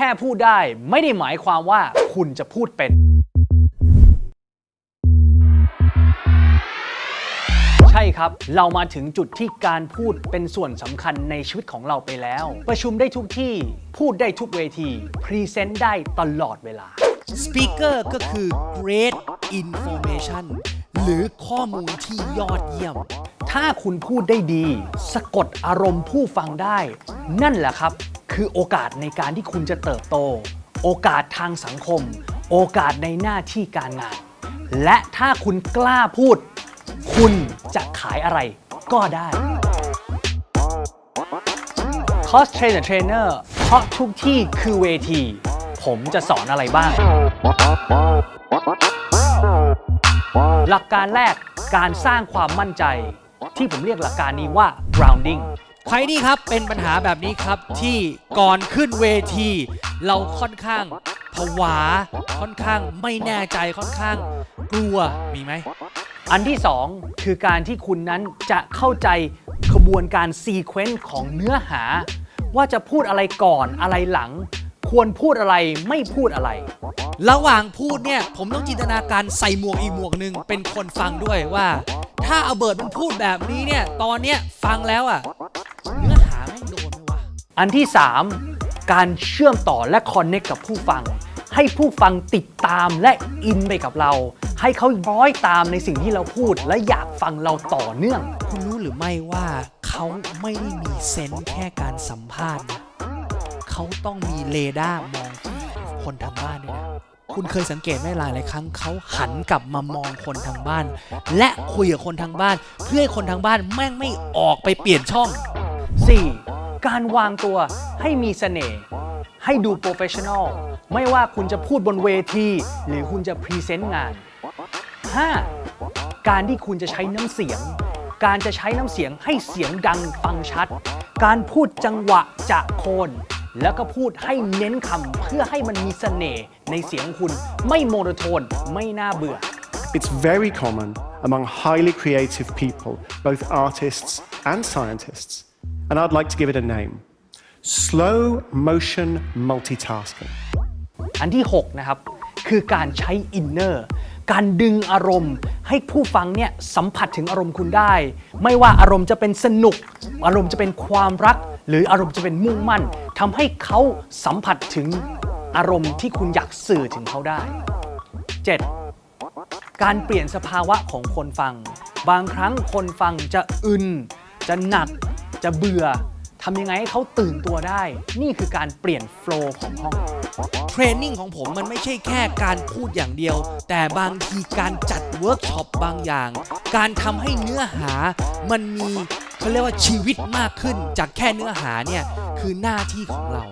แค่พูดได้ไม่ได้หมายความว่าคุณจะพูดเป็น ใช่ครับ เรามาถึงจุดที่การพูดเป็นส่วนสำคัญในชีวิตของเราไปแล้ว ประชุมได้ทุกที่พูดได้ทุกเวทีพรีเซนต์ได้ตลอดเวลา Speaker ก็คือ great information หรือข้อมูลที่ยอดเยี่ยม ถ้าคุณพูดได้ดี สะกดอารมณ์ผู้ฟังได้ นั่นแหละครับ คือโอกาสในการที่คุณจะเติบโต โอกาสทางสังคม โอกาสในหน้าที่การงาน และถ้าคุณกล้าพูด คุณจะขายอะไรก็ได้คอสเทรนเนอร์เทรนเนอร์เพราะทุกที่คือเวที ผมจะสอนอะไรบ้าง หลักการแรกการสร้างความมั่นใจ ที่ผมเรียกหลักการนี้ว่า grounding ใครนี่ครับเป็นปัญหาแบบนี้ครับที่ก่อนขึ้นเวที เราค่อนข้างผวา ค่อนข้างไม่แน่ใจค่อนข้างกลัวมีไหมอันที่ 2 คือการที่คุณนั้นจะเข้าใจขบวนการซีเควนต์ของเนื้อหา ว่าจะพูดอะไรก่อนอะไรหลัง ควรพูดอะไรไม่พูดอะไร ระหว่างพูดเนี่ยผมต้องจินตนาการใส่หมวกอีกหมวกหนึ่งเป็นคนฟังด้วยว่า ถ้าเอาเบิร์ดมันพูดแบบนี้เนี่ยตอนเนี้ยฟังแล้วอะ อันที่ 3 การเชื่อมต่อและคอนเน c t กับผู้ฟัง ให้ผู้ฟังติดตามและอินไปกับเรา ให้เขาร้อยตามในสิ่งที่เราพูด และอยากฟังเราต่อเนื่อง คุณรู้หรือไม่ว่าเขาไม่ได้มีเซนส์แค่การสัมภาษณ์นะเขาต้องมีเรดาร์มองคนทางบ้านด้วยนะคุณเคยสังเกตไหมหลายหลายครั้งเขาหันกลับมามองคนทางบ้าน และคุยกับคนทางบ้าน เพื่อให้คนทางบ้านแม่งไม่ออกไปเปลี่ยนช่อง 4. การวางตัวให้มีเสน่ห์ให้ดูโปรเฟชชั่นอลไม่ว่าคุณจะพูดบนเวที หรือคุณจะพรีเซนต์งาน 5. การที่คุณจะใช้น้ำเสียง การจะใช้น้ำเสียงให้เสียงดังฟังชัด การพูดจังหวะจะโคน แล้วก็พูดให้เน้นคำเพื่อให้มันมีเสน่ห์ในเสียงคุณไม่โมโนโทนไม่น่าเบื่อ It's very common among highly creative people, both artists and scientists. And I'd like to give it a name slow motion multitasking. อันที่ 6 นะครับ คือการใช้อินเนอร์การดึงอารมณ์ให้ผู้ฟังเนี่ยสัมผัสถึงอารมณ์คุณได้ ไม่ว่าอารมณ์จะเป็นสนุก อารมณ์จะเป็นความรัก หรืออารมณ์จะเป็นมุ่งมั่นทำให้เขาสัมผัสถึงอารมณ์ที่คุณอยากสื่อถึงเขาได้ 7. การเปลี่ยนสภาวะของคนฟัง บางครั้งคนฟังจะอึน จะหนัก จะเบื่อทำยังไงให้เขาตื่นตัวได้ นี่คือการเปลี่ยนโฟลว์ของห้อง เทรนนิ่งของผมมันไม่ใช่แค่การพูดอย่างเดียว แต่บางทีการจัดเวิร์กช็อปบางอย่าง การทำให้เนื้อหามันมีเขาเรียกว่าชีวิตมากขึ้น จากแค่เนื้อหาเนี่ย คือหน้าที่ของเรา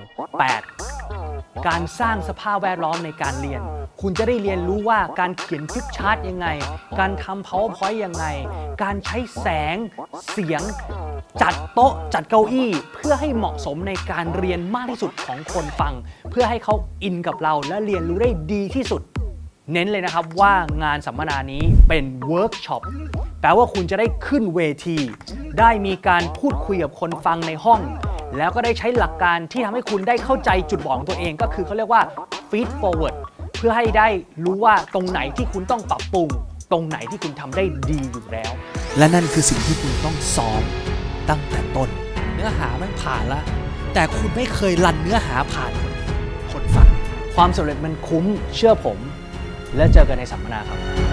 8. การสร้างสภาพแวดล้อมในการเรียน คุณจะได้เรียนรู้ว่าการเขียนฟลิปชาร์ตยังไง การทำ powerpoint ยังไง การใช้แสง เสียง จัดโต๊ะ จัดเก้าอี้ เพื่อให้เหมาะสมในการเรียนมากที่สุดของคนฟัง เพื่อให้เขาอินกับเราและเรียนรู้ได้ดีที่สุด เน้นเลยนะครับว่างานสัมมนานี้เป็นเวิร์กช็อปแปลว่าคุณจะได้ขึ้นเวที ได้มีการพูดคุยกับคนฟังในห้อง แล้วก็ได้ใช้หลักการที่ทำให้คุณได้เข้าใจจุดบอดของตัวเองก็คือเขาเรียกว่า feed forward เพื่อให้ได้รู้ว่าตรงไหนที่คุณต้องปรับปรุง ตรงไหนที่คุณทำได้ดีอยู่แล้ว และนั่นคือสิ่งที่คุณต้องซ้อมตั้งแต่ต้น เนื้อหามันผ่านละ แต่คุณไม่เคยรันเนื้อหาผ่านคนฟังความสำเร็จมันคุ้มเชื่อผม และเจอกันในสัมมนาครับ